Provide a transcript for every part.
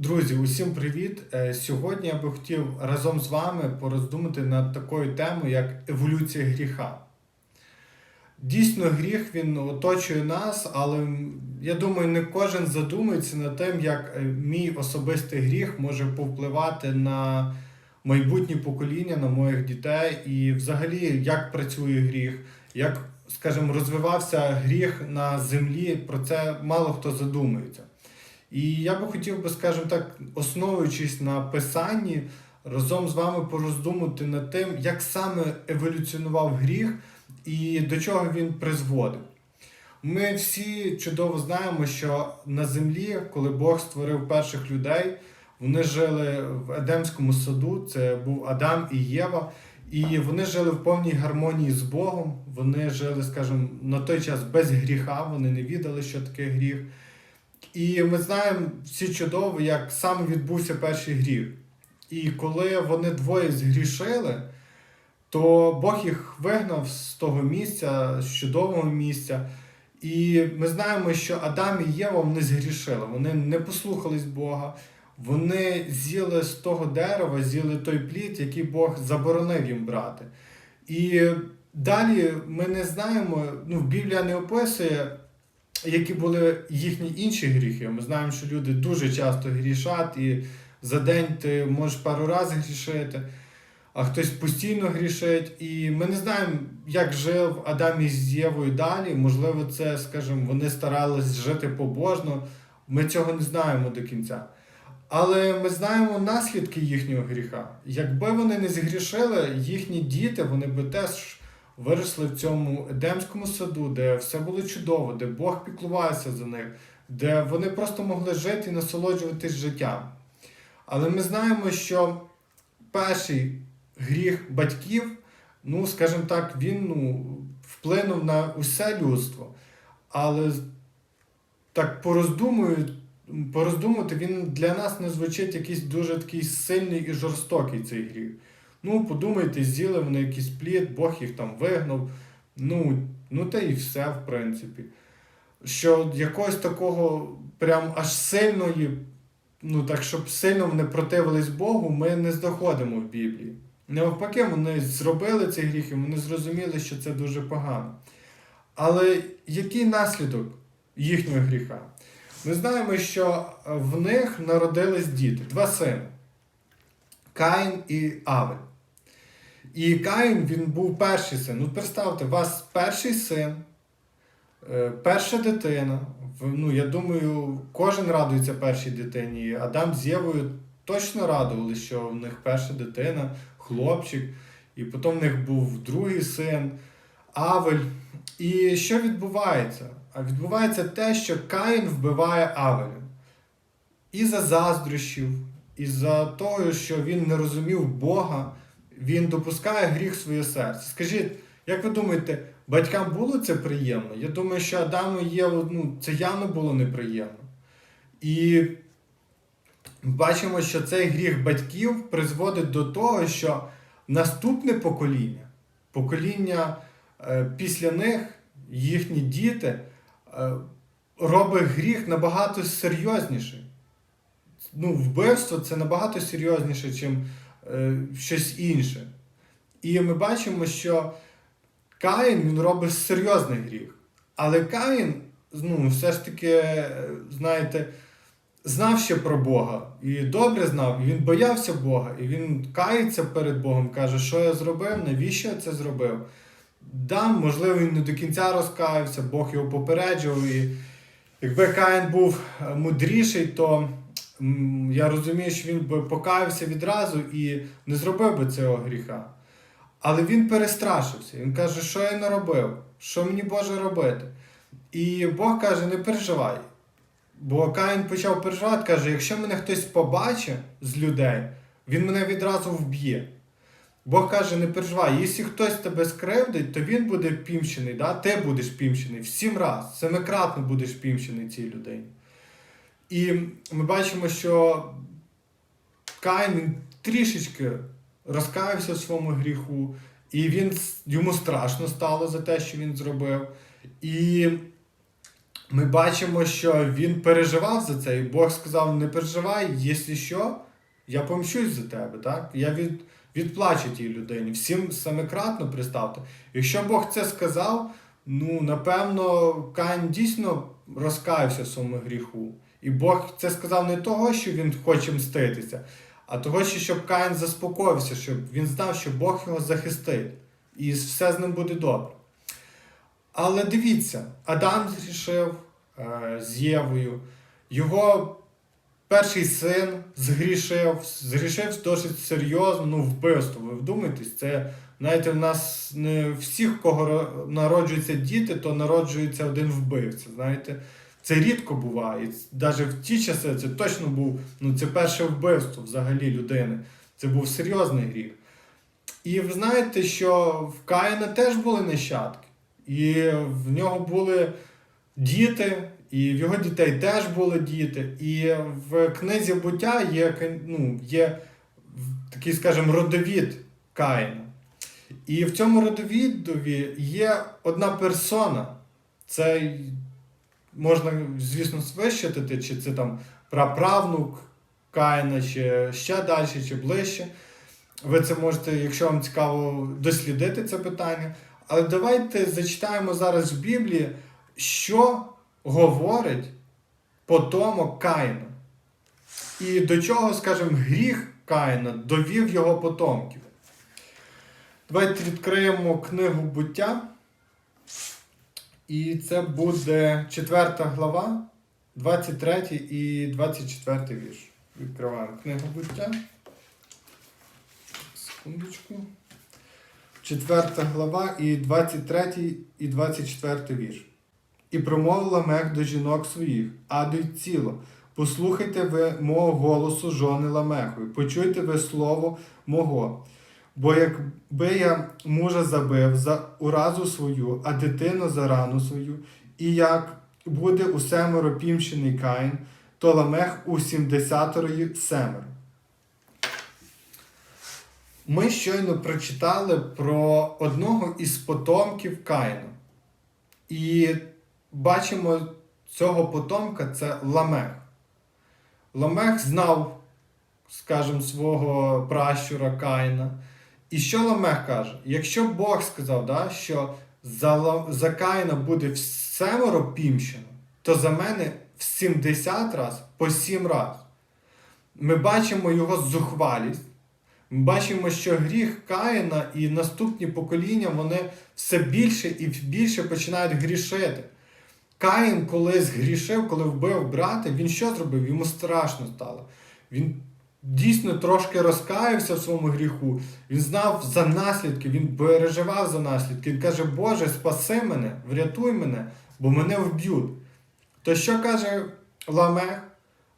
Друзі, усім привіт! Е, Сьогодні я би хотів разом з вами пороздумати над такою темою, як еволюція гріха. Дійсно, гріх він оточує нас, але я думаю, не кожен задумується над тим, як е, мій особистий гріх може повпливати на майбутнє покоління, на моїх дітей, і взагалі як працює гріх, як, скажімо, розвивався гріх на землі, про це мало хто задумується. І я би хотів би, скажімо так, основуючись на писанні, разом з вами пороздумати над тим, як саме еволюціонував гріх і до чого він призводив. Ми всі чудово знаємо, що на землі, коли Бог створив перших людей, вони жили в Едемському саду, це був Адам і Єва, і вони жили в повній гармонії з Богом. Вони жили, скажімо, на той час без гріха, вони не відали, що таке гріх. І ми знаємо всі чудово, як саме відбувся перший гріх. І коли вони двоє згрішили, то Бог їх вигнав з того місця, з чудового місця. І ми знаємо, що Адам і Єва вони згрішили, вони не послухались Бога, вони з'їли з того дерева, з'їли той плід, який Бог заборонив їм брати. І далі ми не знаємо, ну, Біблія не описує, які були їхні інші гріхи. Ми знаємо, що люди дуже часто грішать, і за день ти можеш пару разів грішити, а хтось постійно грішить. І ми не знаємо, як жив Адам із Євою далі. Можливо, це, скажімо, вони старались жити побожно. Ми цього не знаємо до кінця. Але ми знаємо наслідки їхнього гріха. Якби вони не згрішили, їхні діти, вони би теж виросли в цьому Едемському саду, де все було чудово, де Бог піклувався за них, де вони просто могли жити і насолоджуватись життям. Але ми знаємо, що перший гріх батьків, ну, скажімо так, він ну, вплинув на усе людство. Але так пороздумую, пороздумувати, він для нас не звучить якийсь дуже такий сильний і жорстокий цей гріх. Ну, подумайте, з'їли вони якийсь плід, Бог їх там вигнав. Ну, ну та і все, в принципі. Що якогось такого прям аж сильної, ну так, щоб сильно вони противились Богу, ми не знаходимо в Біблії. Навпаки, вони зробили цей гріх і вони зрозуміли, що це дуже погано. Але який наслідок їхнього гріха? Ми знаємо, що в них народились діти, два сини Каїн і Авель. І Каїн він був перший син. Ну, представте, у вас перший син, е, перша дитина. Ну, я думаю, кожен радується першій дитині. Адам з Євою точно радували, що в них перша дитина, хлопчик, і потім в них був другий син, Авель. І що відбувається? А відбувається те, що Каїн вбиває Авеля. І за заздрощів, і за того, що він не розумів Бога, він допускає гріх в своє серце. Скажіть, як ви думаєте, батькам було це приємно? Я думаю, що Адаму Єву, ну, це явно було неприємно. І бачимо, що цей гріх батьків призводить до того, що наступне покоління, покоління е, після них, їхні діти, е, робить гріх набагато серйозніший. Ну, вбивство це набагато серйозніше, ніж щось інше. І ми бачимо, що Каїн він робить серйозний гріх. Але Каїн, ну, все ж таки, е, знаєте, знав ще про Бога і добре знав, і він боявся Бога, і він кається перед Богом, каже, що я зробив, навіщо я це зробив. Да, можливо, він не до кінця розкаявся, Бог його попереджував. І якби Каїн був е, мудріший, то я розумію, що він би покаявся відразу і не зробив би цього гріха. Але він перестрашився. Він каже, що я наробив, що мені Боже робити. І Бог каже, не переживай. Бо Каїн почав переживати, каже, якщо мене хтось побачить з людей, він мене відразу вб'є. Бог каже, не переживай, якщо хтось тебе скривдить, то він буде пімщений, да? ти будеш пімщений в сім раз, семикратно будеш пімщений цій людині. І ми бачимо, що Каїн трішечки розкаявся в своєму гріху, і він, йому страшно стало за те, що він зробив. І ми бачимо, що він переживав за це, і Бог сказав: не переживай, якщо що, я помщусь за тебе. Так? Я від, відплачу тій людині. Всім самикратно приставте. Якщо Бог це сказав, ну напевно, Каїн дійсно розкаявся в своєму гріху. І Бог це сказав не того, що він хоче мститися, а того, що щоб Каїн заспокоївся, щоб він знав, що Бог його захистить, і все з ним буде добре. Але дивіться, Адам зрішив е, з Євою, його перший син згрішив, згрішив досить серйозно, ну, вбивство. Ви вдумайтесь, це, знаєте, в нас не всіх, кого народжуються діти, то народжується один вбивця. Знаєте, це рідко буває. Навіть в ті часи це точно був ну, це перше вбивство взагалі людини. Це був серйозний гріх. І ви знаєте, що в Каїна теж були нащадки. І в нього були діти, і в його дітей теж були діти. І в книзі буття є, ну, є такий, скажімо, родовід Каїна. І в цьому родовідові є одна персона. Це можна, звісно, свищити, чи це там праправнук Каїна, чи ще далі, чи ближче. Ви це можете, якщо вам цікаво, дослідити це питання. Але давайте зачитаємо зараз в Біблії, що говорить потомок Каїна. І до чого, скажімо, гріх Каїна довів його потомків. Давайте відкриємо книгу буття. І це буде 4 глава, 23 і 24 вірш. Відкриваємо книгу буття. Секундочку. 4 глава і 23 і 24 вірш. І промовила Мех до жінок своїх, аду й ціло. Послухайте ви мого голосу, жони Ламехові, почуйте ви слово мого. Бо якби я мужа забив за уразу свою, а дитину за рану свою, і як буде у семеро пімщений Каїн, то ламех у сімдесяторої семеро. Ми щойно прочитали про одного із потомків Каїна. І бачимо цього потомка це Ламех. Ламех знав, скажімо, свого пращура Каїна. І що Ламех каже? Якщо Бог сказав, да, що за, за Каїна буде в семеро пімщено, то за мене в 70 раз по 7 раз. Ми бачимо його зухвалість. Ми бачимо, що гріх Каїна і наступні покоління вони все більше і більше починають грішити. Каїн, коли згрішив, коли вбив брата, він що зробив? Йому страшно стало. Він дійсно трошки розкаявся в своєму гріху. Він знав за наслідки, він переживав за наслідки. Він каже, Боже, спаси мене, врятуй мене, бо мене вб'ють. То що каже Ламех?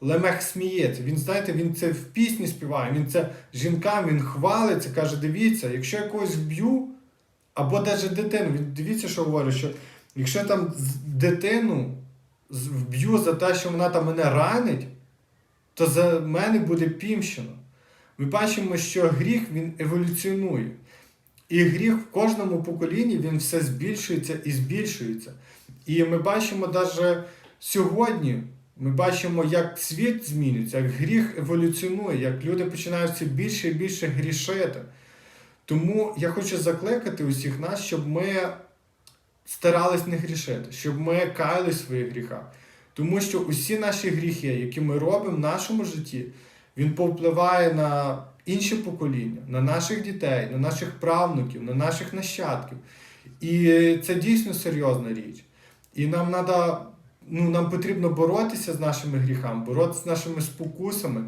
Лемех сміється. Він, знаєте, він це в пісні співає, він це жінкам, він хвалиться, каже: дивіться, якщо я когось вб'ю, або навіть дитину, він дивіться, що говорить, що якщо я там дитину вб'ю за те, що вона там мене ранить, то за мене буде пімщено. Ми бачимо, що гріх він еволюціонує. І гріх в кожному поколінні він все збільшується і збільшується. І ми бачимо навіть сьогодні, ми бачимо, як світ змінюється, як гріх еволюціонує, як люди починають все більше і більше грішити. Тому я хочу закликати усіх нас, щоб ми старались не грішити, щоб ми каяли в своїх гріхах. Тому що усі наші гріхи, які ми робимо в нашому житті, він повпливає на інші покоління, на наших дітей, на наших правнуків, на наших нащадків. І це дійсно серйозна річ. І нам треба, ну, нам потрібно боротися з нашими гріхами, боротися з нашими спокусами.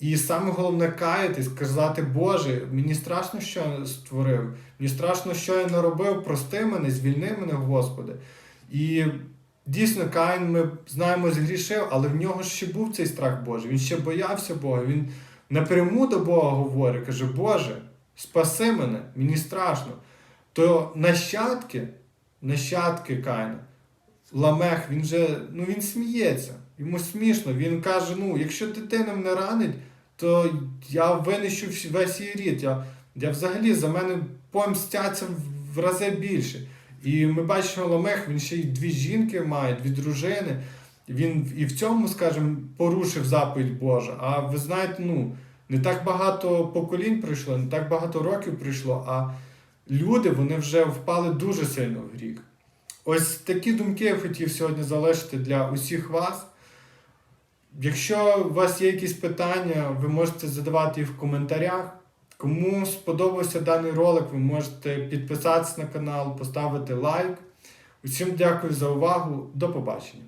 І саме головне каятись, казати, Боже, мені страшно, що я створив, мені страшно, що я наробив, прости мене, звільни мене, Господи. І дійсно, Каїн, ми знаємо, згрішив, але в нього ще був цей страх Божий. Він ще боявся Бога. Він напряму до Бога говорить, каже, Боже, спаси мене, мені страшно. То нащадки, нащадки Каїна, Ламех, він же ну він сміється, йому смішно. Він каже: ну, якщо дитина мене ранить, то я винищу весь її рід. Я, я взагалі за мене помстяться в- рази більше. І ми бачимо Ламех, він ще й дві жінки має, дві дружини. Він і в цьому, скажімо, порушив заповідь Божа. А ви знаєте, ну, не так багато поколінь пройшло, не так багато років пройшло, а люди вони вже впали дуже сильно в гріх. Ось такі думки я хотів сьогодні залишити для усіх вас. Якщо у вас є якісь питання, ви можете задавати їх в коментарях. Кому сподобався даний ролик, ви можете підписатися на канал, поставити лайк. Усім дякую за увагу. До побачення.